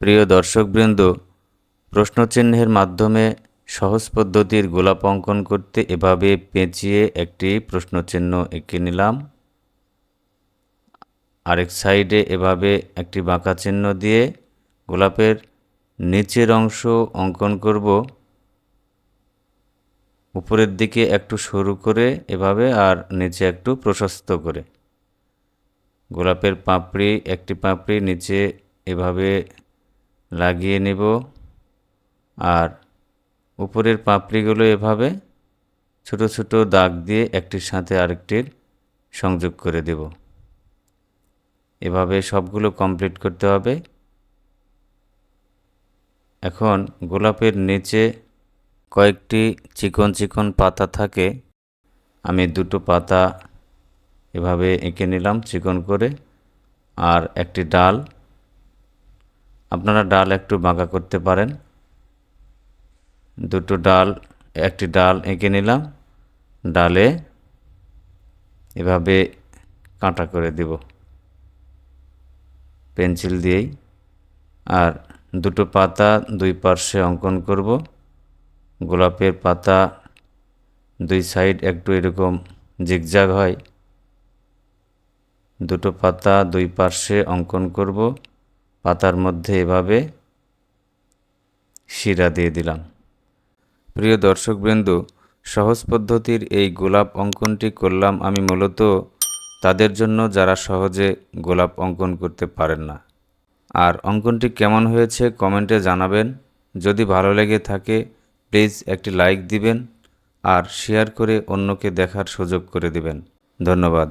প্রিয় দর্শকবৃন্দ, প্রশ্নচিহ্নের মাধ্যমে সহজ পদ্ধতির গোলাপ অঙ্কন করতে এভাবে পেঁচিয়ে একটি প্রশ্নচিহ্ন এঁকে নিলাম। আরেক সাইডে এভাবে একটি বাঁকা চিহ্ন দিয়ে গোলাপের নিচের অংশ অঙ্কন করব। উপরের দিকে একটু সরু করে এভাবে আর নিচে একটু প্রশস্ত করে। গোলাপের পাপড়ি, একটি পাপড়ি নিচে এভাবে লাগিয়ে নেব। আর উপরের পাপড়িগুলো এভাবে ছোট ছোট দাগ দিয়ে একটির সাথে আরেকটির সংযোগ করে দেব। এভাবে সবগুলো কমপ্লিট করতে হবে। এখন গোলাপের নিচে কয়েকটি চিকন চিকন পাতা থাকে। আমি দুটো পাতা এভাবে এঁকে নিলাম চিকন করে। আর একটি ডাল আপনারা ডাল একটু বাঁকা করতে পারেন। দুটো ডাল, একটি ডাল এঁকে নিলাম, ডালে এভাবে কাঁটা করে দেব। পেন্সিল দিয়েই। আর দুটো পাতা দুই পার্শ্বে অঙ্কন করব। গোলাপের পাতা দুই সাইড একটু এরকম জিগজাগ হয়। দুটো পাতা দুই পার্শ্বে অঙ্কন করব। পাতার মধ্যে এভাবে শিরা দিয়ে দিলাম। প্রিয় দর্শকবৃন্দ, সহজ পদ্ধতির এই গোলাপ অঙ্কনটি করলাম আমি মূলত তাদের জন্য যারা সহজে গোলাপ অঙ্কন করতে পারেন না। আর অঙ্কনটি কেমন হয়েছে কমেন্টে জানাবেন। যদি ভালো লেগে থাকে, প্লিজ একটি লাইক দিবেন আর শেয়ার করে অন্যকে দেখার সুযোগ করে দিবেন। ধন্যবাদ।